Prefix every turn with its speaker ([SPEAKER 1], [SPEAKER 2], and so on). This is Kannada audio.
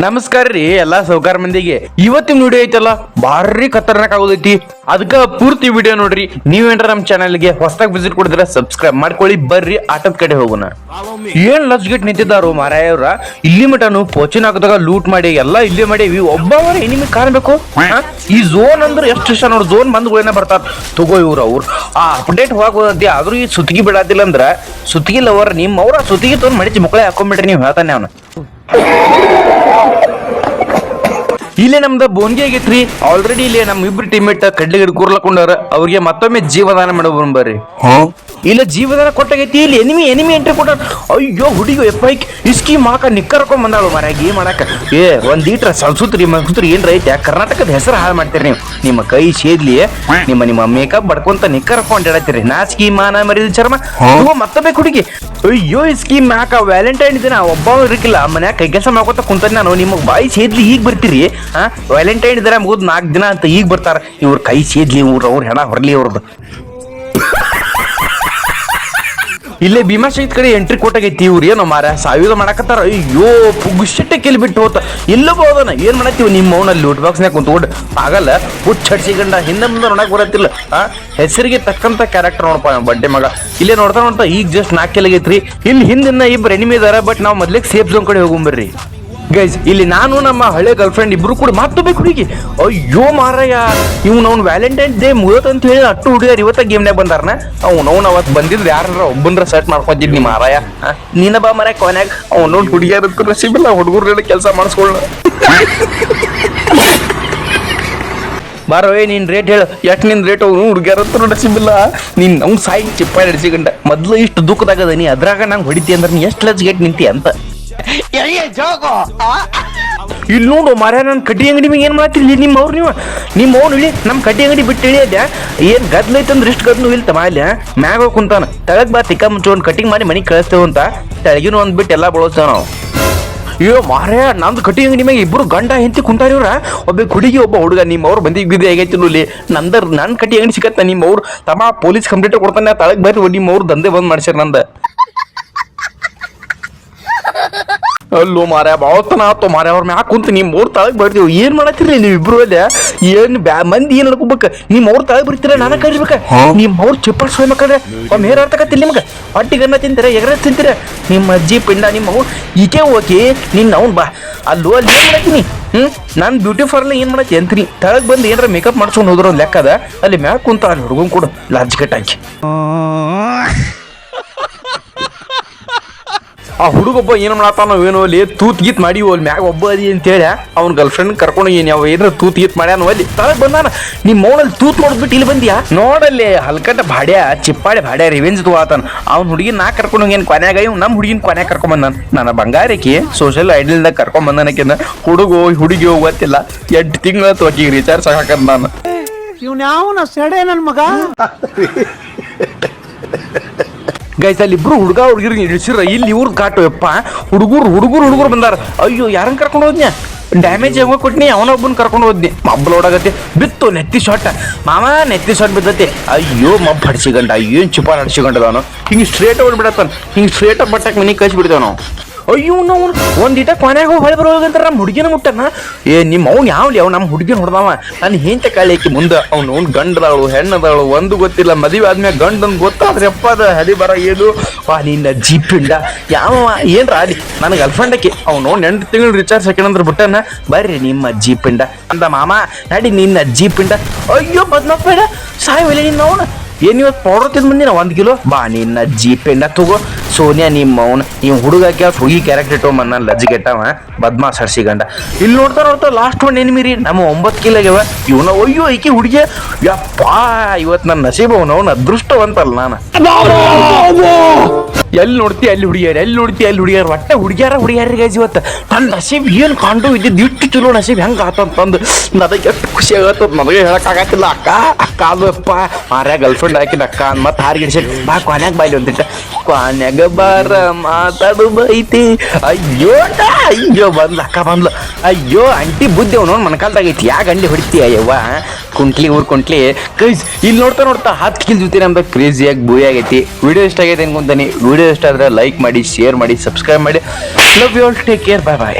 [SPEAKER 1] ನಮಸ್ಕಾರ ರೀ, ಎಲ್ಲಾ ಸೌಕಾರ ಮಂದಿಗೆ. ಇವತ್ತಿನ ವಿಡಿಯೋ ಐತಲ್ಲ, ಭಾರಿ ಖತರ್ನಾಕ್ ಆಗೋದೈತಿ. ಅದಕ್ಕ ಪೂರ್ತಿ ವಿಡಿಯೋ ನೋಡ್ರಿ ನೀವೇನ್ರ ನಮ್ಮ ಚಾನಲ್ಗೆ ಹೊಸದಾಗಿ ವಿಸಿಟ್ ಕೊಡಿದ್ರೆ ಸಬ್ಸ್ಕ್ರೈಬ್ ಮಾಡ್ಕೊಳ್ಳಿ, ಬರ್ರಿ, ಆಟದ ಕಡೆ ಹೋಗೋಣ. ಏನ್ ಲಜ್ಗೆಟ್ ನಿಂತಿದ್ದಾರು ಮಾರಾಯವ್ರ ಇಲ್ಲಿ ಮಟನು ಪೋಚಿನ ಹಾಕದಾಗ ಲೂಟ್ ಮಾಡಿ, ಎಲ್ಲಾ ಇಲ್ಲೇ ಮಾಡಿ ಒಬ್ಬವರ ಎನಿಮಿ ಕಾಣಬೇಕು? ಈ ಝೋನ್ ಅಂದ್ರೆ ಎಷ್ಟು ಇಷ್ಟ ನೋಡಿ ಝೋನ್ ಬಂದ್ಗಳೇನ ಬರ್ತಾರ. ತಗೋ ಇವ್ರು ಅವ್ರು. ಆ ಅಪ್ಡೇಟ್ ಹೋಗೋದಂತೆ ಆದ್ರೂ ಈ ಸುತ್ತಿಗೆ ಬಿಡಾದಿಲ್ಲ ಅಂದ್ರ, ಸುತ್ತಿಗೆ ಲವರ್ ನಿಮ್ಮ ಅವ್ರ ಸುತ್ತಿಗೆ ತೊಗೊಂಡ್ ಮಡಿಚಿ ಮಕ್ಕಳೇ ಹಾಕೊಂಡ್ಬಿಟ್ರಿ ನೀವು ಹೇಳ್ತಾನೆ ಅವನು. ಇಲ್ಲೇ ನಮ್ದು ಬೋನ್ಗೆ ಆಗೈತ್ರಿ. ಆಲ್ರೆಡಿ ಇಲ್ಲಿ ನಮ್ ಇಬ್ರು ಟೀಮೇಟ್ ಕಡ್ಲಿ ಗಿಡ ಕೂರ್ಲಕೊಂಡವ್ರ ಅವ್ರಿಗೆ ಮತ್ತೊಮ್ಮೆ ಜೀವದಾನ ಮಾಡೋ ಬರ್ರಿ. ಇಲ್ಲ ಜೀವದಾನ ಕೊಟ್ಟಾಗೈತಿ ಇಲ್ಲಿ ಎನಿಮಿ ಎನಿಮಿ ಎಂಟ್ರಿ ಕೊಟ್ಟ ಅಯ್ಯೋ ಹುಡುಗಿ ಎಪ್ಪೈಕ್ ಇಸ್ಕಿ ಮಾಕ ನಿಕ್ಕರ್ಕೊಂಡ್ ಬಂದಾಳು ಮರ ಗೇಮ್ ಮಾಡಾಕ. ಏ ಒಂದ್ ಈಟ್ರ ಸಲ್ಸುತ್ರಿ ಮನ್ಸುತ್ರಿ ಏನ್ ರೈತ ಕರ್ನಾಟಕದ ಹೆಸರು ಹಾಳು ಮಾಡ್ತೀರಿ ನೀವು. ನಿಮ್ಮ ಕೈ ಸೇದ್ಲಿ ನಿಮ್ಮ ನಿಮ್ಮ ಮೇಕಪ್ ಬಡ್ಕೊಂತ ನಿಕ್ಕರ್ಕೊಂಡ್ ಹೇಳತ್ತೀರಿ ನಾಚಿಕಿ ಮಾನ ಮರಿದ ಚರ್ಮ. ಮತ್ತ ಬೇಕು ಹುಡುಗಿ. ಅಯ್ಯೋ ಇಸ್ಕಿ ಮ್ಯಾಕ ವ್ಯಾಲೆಂಟೈನ್ ದಿನ ಒಬ್ಬ ಇರಕಿಲ್ಲ ಮನ್ಯಾಗ ಕೈ ಕೆಲಸ ಮಾಡ್ಕೊತ ಕುಂತ ನಾನು. ನಿಮಗೆ ಬಾಯಿ ಸೇದ್ಲಿ ಈಗ ಬರ್ತೀರಿ ಹಾ ವ್ಯಾಲೆಂಟೈನ್ ದಿನ ಮುಗಿದ್ ನಾಲ್ಕು ದಿನ ಅಂತ ಈಗ ಬರ್ತಾರ. ಇವ್ರ ಕೈ ಸೇದ್ಲಿ ಇವ್ರ ಅವ್ರ ಹೆಣ ಹೊರಲಿ ಅವ್ರದ್ದು ಇಲ್ಲೇ ಶೈತ್ ಕಡೆ ಎಂಟ್ರಿ ಕೊಟ್ಟಾಗೈತಿ ಇವ್ರು ಏನೋ ಮಾರ ಸಾವಿರ ಮಾಡಕತ್ತಾರ. ಅಯ್ಯೋ ಪುಗ್ಶೆಟ್ಟೆ ಕೆಲ್ ಬಿಟ್ಟು ಹೋತ. ಇಲ್ಲ ಬೋದನ ಏನ್ ಮಾಡತ್ತೀವಿ ನಿಮ್ಮ ಮೌನಲ್ಲಿ ಲೂಟ್ ಬಾಕ್ಸ್ನಾಗ ಕುಂತ್ಕೊಂಡು? ಆಗಲ್ಲ. ಹುಚ್ಚಿ ಹಡ್ಸಿಗಂಡ ಹಿಂದೆ ಮುಂದೆ ನೋಡಕ್ ಬರತ್ತಿಲ್ಲ. ಆ? ಹೆಸರಿಗೆ ತಕ್ಕಂತ ಕ್ಯಾರೆಕ್ಟರ್ ನೋಡಪ್ಪ ಬಡ್ಡೆ ಮಗ. ಇಲ್ಲೇ ನೋಡ್ತಾ ನೋಡ್ತಾ ಈಗ ಜಸ್ಟ್ ನಾಲ್ಕು ಕೆಳಗೈತ್ರಿ ಇಲ್ಲಿ ಹಿಂದಿನ ಇಬ್ರು ಎನಿಮಿ ಇದಾರ ಬಟ್ ನಾವು ಮೊದ್ಲಿಗೆ ಸೇಫ್ ಝೋನ್ ಕಡೆ ಹೋಗುಂಬರ್ರಿ. ಗೈಸ್ ಇಲ್ಲಿ ನಾನು ನಮ್ಮ ಹಳೆ ಗರ್ಲ್ ಫ್ರೆಂಡ್ ಇಬ್ರು ಕೂಡ ಬೇಕು ಹುಡುಗಿ. ಅಯ್ಯೋ ಮಾರಯ್ಯ, ಇವ್ನು ಅವ್ನು ವ್ಯಾಲೆಂಟೈನ್ಸ್ ಡೇ ಮುಗತ್ ಅಂತ ಹೇಳಿ ಅಟ್ಟು ಹುಡುಗರ್ ಇವತ್ತ ಗೇಮ್ನಾಗ ಬಂದಾರನ? ಅವ್ನು ಅವ್ನು ಅವತ್ತು ಬಂದಿದ್ರು ಯಾರ ಒಬ್ಬನ್ರ ಸೆಟ್ ಮಾಡ್ಕೊಂತಿದ್ನಿ ಮಾರಾಯ ನೀನ ಬಾ ಮರ ಕೊನ್ಯಾಗ ಅವ್ನು ಹುಡುಗಿಯರ ಹುಡುಗರು ಹುಡುಗರ ಕೆಲಸ ಮಾಡಿಸ್ಕೊಳ್ಳ ಬಾರೋ, ಏ, ನೀನ್ ರೇಟ್ ಹೇಳು. ಎಷ್ಟು ನಿನ್ ರೇಟ್ ಅವ್ನು ಹುಡುಗಿಯರ ಹತ್ರ ನಸೀಬಿಲ್ಲ ನೀನ್ ಅವ್ನು ಸಾಯಿ ಚಿಪ್ಪ ಹಿಡಿಸಿಕೊಂಡ. ಮೊದ್ಲು ಇಷ್ಟು ದುಃಖದಾಗದ ನೀ ಅದ್ರಾಗ ನಂಗೆ ಹೊಡಿತಿ ಅಂದ್ರೆ ನೀ ಎಷ್ಟು ಲಜ್ ಗೇಟ್ ನಿಂತಿ ಅಂತ. ಇಲ್ಲಿ ನೋಡು ಮರ ನನ್ನ ಕಡ್ಡಿ ಅಂಗಡಿ ಮ್ಯಾಗ ಏನು ಮಾಡ್ತಿಲ್ಲ ನಿಮ್ಮ ಅವ್ರು ನೀವು. ನಿಮ್ಮ ಅವ್ನು ಇಳಿ ನಮ್ಮ ಕಡ್ಡಿ ಅಂಗಡಿ ಬಿಟ್ಟು ಇಳಿಯದ, ಏನು ಗದ್ಲ ಐತಂದ್ರೆ ಇಷ್ಟು ಗದ್ಲು ಇಲ್ತ ಅಲ್ಲಿ ಮ್ಯಾಗ ಕುಂತಾನ. ತಳಗ್ ಬಾ, ತಿಕ್ಕ ಮುಂಚೆ ಒಂದು ಕಟಿಂಗ್ ಮಾಡಿ ಮನೆಗೆ ಕಳಿಸ್ತೇವೆ ಅಂತ. ತೆಳಗಿನ ಒಂದು ಬಿಟ್ಟು ಎಲ್ಲ ಬಳಸ್ತೇವೆ ನಾವು. ಅಯ್ಯೋ ಮಾರೇ ನಂದು ಕಟ್ಟಿ ಅಂಗಡಿ ಮ್ಯಾಗ ಇಬ್ರು ಗಂಡ ಹೆಂತಿ ಕುಂತಾರ ಇವ್ರ. ಒಬ್ಬ ಹುಡುಗಿ, ಒಬ್ಬ ಹುಡುಗ ನಿಮ್ಮ ಅವ್ರು ಬಂದಿ ಬಿದ್ದಿ ಆಗೈತಿ ಇಲ್ಲಿ. ನಂದರ್ ನನ್ನ ಕಟ್ಟಿ ಅಂಗಡಿ ಸಿಗತ್ತ ನಿಮ್ಮ ಅವ್ರು. ತಮ್ಮ ಪೊಲೀಸ್ ಕಂಪ್ಲೇಂಟ್ ಕೊಡ್ತಾನೆ ತಳಗ್ ಬರ್ರಿ ನಿಮ್ಮ ಅವ್ರು ದಂಧೆ ಬಂದ್ ಮಾಡ್ಸ್ಯಾರ ನಂದ. ಅಲ್ಲೋ ಮಾರ ಬಾವತನ ಆತು ಮಾರ ಅವ್ರ ಮ್ಯಾಕ್ ಕುಂತ ನಿಮ್ಮ ಮೂರ್ ತಳಗ್ ಬರ್ತೀವಿ ಏನ್ ಮಾಡತ್ತೀರಿ ನೀವು ಇಬ್ರು ಅಲ್ಲೇ? ಏನ್ ಬ್ಯಾ ಮಂದಿ ಏನ್ ಅನ್ಕೋಬೇಕ ನಿಮ್ಮ ಅವ್ರ ತಳಗ್ ಬರ್ತೀರ ನಾನ ಕರಿಬೇಕ ನಿಮ್ಮ ಅವ್ರ ಚಪ್ಪಲ್ ಸೋಯ್ಬೇಕಂದ್ರೆ? ಒಮ್ಮೆ ಹೇರ್ ಅರ್ಥಕತ್ತಿಲ್ಲ ನಿಮ್ಗೆ? ಹೊಟ್ಟಿಗನ್ನ ತಿಂತೀರ ಎಗರ ತಿಂತೀರ? ನಿಮ್ಮ ಅಜ್ಜಿ ಪಿಂಡ ನಿಮ್ಮ ಅವ್ರು ಈಕೆ ಹೋಗಿ ನಿನ್ನ ಅವ್ನ್ ಬಾ. ಅಲ್ಲೋ ಅಲ್ಲಿ ಏನ್ ಮಾಡತ್ತೀನಿ? ಹ್ಮ್? ನಾನು ಬ್ಯೂಟಿ ಪಾರ್ಲರ್ ಏನ್ ಮಾಡತ್ತಿ ಅಂತೀನಿ? ತಳಗ್ ಬಂದು ಏನಾರ ಮೇಕಪ್ ಮಾಡ್ಸ್ಕೊಂಡು ಹೋದ್ರ ಒಂದ್ ಲೆಕ್ಕ ಅದ ಅಲ್ಲಿ ಮ್ಯಾಕ್ ಕುಂತ ಅಲ್ಲಿ ಹುಡುಗನ್ ಕೂಡ ಲಾಜ್ ಕಟ್ಟಾಕಿ ಆ ಹುಡುಗೊಬ್ಬ ಏನು ಮಾಡತ್ತಾನೋ ಏನೋ ಅಲ್ಲಿ ತೂತ್ ಗೀತ್ ಮಾಡಿ ಅಲ್ಲಿ ಮ್ಯಾಗ ಒಬ್ಬ ಅದಿ ಅಂತೇಳಿ ಅವ್ನ ಗರ್ಲ್ ಫ್ರೆಂಡ್ ಕರ್ಕೊಂಡು ಏನು ಯಾವ ಏನಾರ ತೂತ್ ಗೀತ್ ಮಾಡ್ಯಾನ ಅಲ್ಲಿ. ತಳಗ್ ಬಂದಾನ ನಿಮ್ಮ ಮೌನಲ್ಲಿ ತೂತ್ ನೋಡ್ಬಿಟ್ಟು ಇಲ್ಲಿ ಬಂದ್ಯಾ? ನೋಡಲ್ಲಿ ಹಲ್ಕಟ್ಟ ಭಾಡ್ಯ ಚಿಪ್ಪಾಡಿ ಭಾಡ್ಯ ರಿವೆಂಜ್ ತಗೋತಾನ ಅವ್ನ ಹುಡುಗಿ ನಾ ಕರ್ಕೊಂಡು ಹೋಗಿ ಕೊನೆಯಾಗ ಇವ್ ನಮ್ಮ ಹುಡುಗಿನ ಕೊನೆಗೆ ಕರ್ಕೊಂಡ್ ಬಂದಾನ. ನನ್ನ ಬಂಗಾರಕ್ಕೆ ಸೋಷಿಯಲ್ ಐಡಲ್ದಾಗ ಕರ್ಕೊಂಡ್ ಹುಡುಗ ಹುಡುಗೋ ಹುಡುಗಿ ಗೊತ್ತಿಲ್ಲ. ಎಂಟು ತಿಂಗಳ ಆಕಿ ರೀಚಾರ್ಜ್ ಹಾಕಂದ ನಾನು.
[SPEAKER 2] ಇವ್ನ ಯಾವ ಸಡೆ ನನ್ ಮಗ?
[SPEAKER 1] ಗೈಸ್ ಅಲ್ಲಿ ಇಬ್ರು ಹುಡುಗ ಹುಡುಗಿರ್ ಇಳಿಸಿರ ಇಲ್ಲಿ ಇವ್ರ ಕಾಟು ಯಪ್ಪ. ಹುಡುಗರು ಹುಡುಗರು ಹುಡುಗರು ಬಂದಾರ. ಅಯ್ಯೋ ಯಾರನ್ನ ಕರ್ಕೊಂಡು ಹೋದ್ನ್ಯ? ಡ್ಯಾಮೇಜ್ ಹೆಂಗ ಕೊಟ್ನಿ ಅವನೊಬ್ಬನ್ ಕರ್ಕೊಂಡು ಹೋದ್ನಿ. ಮಬ್ಬಲ್ ಓಡಾಗತ್ತೆ. ಬಿತ್ತು, ನೆತ್ತಿ ಶಾಟ್ ಮಾಮ, ನೆತ್ತಿ ಶಾಟ್ ಬಿದ್ದತಿ. ಅಯ್ಯೋ, ಮಬ್ಬ ಹಡ್ಸಿಗಂಡ ಏನ್ ಚಿಪಾರ್ ಹಡ್ಸಿಗಂಡದವನು ಹಿಂಗ್ ಸ್ಟ್ರೇಟ್ ಹೊಡ್ಬಿಡತ್ತಾನ ಹಿಂಗ್ ಸ್ಟ್ರೇಟ್ ಬಟ್ಟಕ್ ಮಿನಿ ಕಳ್ಸಿ ಬಿಡ್ತಾವ ನಾವು ಅಯ್ಯೋ ನಾವು ಒಂದು ಇಟ ಕೊನೆಗೆ ಹೊಳೆ ಬರೋದಂತ ನಮ್ಮ ಹುಡುಗಿನ ಮುಟ್ಟನ? ಏ, ನಿಮ್ಮ ಅವ್ನು ಯಾವ್ಲಿ ಅವ್ ನಮ್ಮ ಹುಡುಗಿನ ಹೊಡೆದವ. ನಾನು ಹೆಂಚ ಕಾಳಿಕಿ ಮುಂದೆ. ಅವ್ನು ಅವ್ನು ಗಂಡದಾಳು, ಹೆಣ್ಣದಾಳು, ಒಂದು ಗೊತ್ತಿಲ್ಲ, ಮದುವೆ ಆದ್ಮೇಲೆ ಗಂಡನ್ ಗೊತ್ತಾದ್ರೆ ಅಪ್ಪ ಅದ ಹದಿ ಬರ ಏನು ವಾ, ನಿನ್ನ ಜೀಪಿಂಡ ಯಾವ ಏನ್ರ ರಾಡಿ ನನ್ನ ಗರ್ಲ್ಫ್ರೆಂಡಕ್ಕೆ ಅವ್ನು ಎಂಟು ತಿಂಗಳು ರಿಚಾರ್ಜ್ ಹಾಕಿನಂದ್ರ ಬಿಟ್ಟನ? ಬರ್ರಿ ನಿಮ್ಮ ಜೀಪಿಂಡ ಅಂದ ಮಾಮ, ನಡಿ ನಿನ್ನ ಜೀಪಿಂಡ ಅಯ್ಯೋ, ಬದ್ನಪ್ಪ ಸಾಯ್ವಲ್ಲ ನಿನ್ನ ಅವನು. ಏನ್ ಇವತ್ತು ಪೌಡರ್ ತಿಂದ್ ಬಂದಿನ? ಒಂದ್ ಕಿಲೋ ಬಾ, ನಿನ್ನ ಜೀಪೆಂಡ ತಗೋ. ಸೋನಿಯಾ, ನಿಮ್ಮ ಅವನು, ನೀವು ಹುಡುಗ ಕೇಳ ಹುಡುಗಿ ಕ್ಯಾರೆಕ್ಟರ್ ಇಟ್ಟೋ ಕೆಟ್ಟವ ಲಜ್ಜಿಗೆಟ್ಟವ ಬದ್ಮಾ ಹರ್ಸಿಗಂಡ ಇಲ್ಲಿ ನೋಡ್ತಾ ನೋಡ್ತಾ ಲಾಸ್ಟ್ ಒನ್ ಮೀರಿ ನಮ್ಮ ಒಂಬತ್ತು ಕಿಲೋ ಆಗ್ಯಾವ. ಇವನ ಅಯ್ಯೋ ಐಕಿ ಹುಡುಗಿ. ಯಪ್ಪಾ ಇವತ್ತು ನನ್ನ ನಸೀಬ್ ಅವನ ಅವನ ಅದೃಷ್ಟವಂತಲ್ಲ ನಾನು. ಎಲ್ಲಿ ನೋಡ್ತಿ ಅಲ್ಲಿ ಹುಡುಗಿಯರು, ಎಲ್ಲಿ ನೋಡ್ತಿ ಅಲ್ಲಿ ಹುಡುಗಿಯರು? ಒಟ್ಟೆ ಹುಡುಗಿಯಾರ ಹುಡುಗಿಯಾರ ಗೈಸ್ ಇವತ್ತು. ನನ್ನ ನಸೀಬ್ ಏನು ಕಾಂಡು ಇದ್ದಿದ್ದು? ಇಷ್ಟು ಚಲೋ ನಸೀಬ್ ಹೆಂಗೆ ಆತಂತಂದು. ನನಗೆ ಎಷ್ಟು ಖುಷಿ ಆಗತ್ತೆ ನನಗೆ ಹೇಳೋಕ್ಕಾಗತ್ತಿಲ್ಲ. ಅಕ್ಕ ಅಕ್ಕ ಅದು ಅಪ್ಪ. ಮಾರ್ಯ ಗರ್ಲ್ಫ್ರೆಂಡ್ ಹಾಕಿದ ಅಕ್ಕ ಮತ್ತೆ ಹಾರಿಗೆ ಬಾ, ಕೊನೆಗೆ ಬಾಯ್ಲಿ ಒಂದಿಟ್ಟ ಕೊನ್ಯಾಗ ಬಾರ ಮಾತಾಡು ಬೈತಿ ಅಯ್ಯೋ ಅಯ್ಯೋ, ಬಂದ್ಲ, ಅಕ್ಕ ಬಂದ್ಲು. ಅಯ್ಯೋ, ಅಂಟಿ ಬುದ್ಧಿ ನೋಡ್ ಮನಕಾಲ್ದಾಗ ಐತಿ. ಯಾಕೆ ಅಂಡಿ ಹೊಡಿತೀಯ ಅಯ್ಯವ್ವ? ಕುಂಟ್ಲಿ, ಊರ್ ಕುಂಟ್ಲಿ. ಕೈಸ್ ಇಲ್ಲಿ ನೋಡ್ತಾ ನೋಡ್ತಾ ಹತ್ತು ಕಿಲ್ ಜೊತೆ ನಮ್ದು ಕ್ರೇಜಿಯಾಗಿ ಬೂಯ್ ಆಗೈತಿ. ವಿಡಿಯೋ ಇಷ್ಟ ಆಗೈತೆ ಅನ್ಕೊಂತಾನೆ. ವಿಡಿಯೋ ಇಷ್ಟ ಆದ್ರೆ ಲೈಕ್ ಮಾಡಿ ಶೇರ್ ಮಾಡಿ ಸಬ್ಸ್ಕ್ರೈಬ್ ಮಾಡಿ. Love you all take care bye bye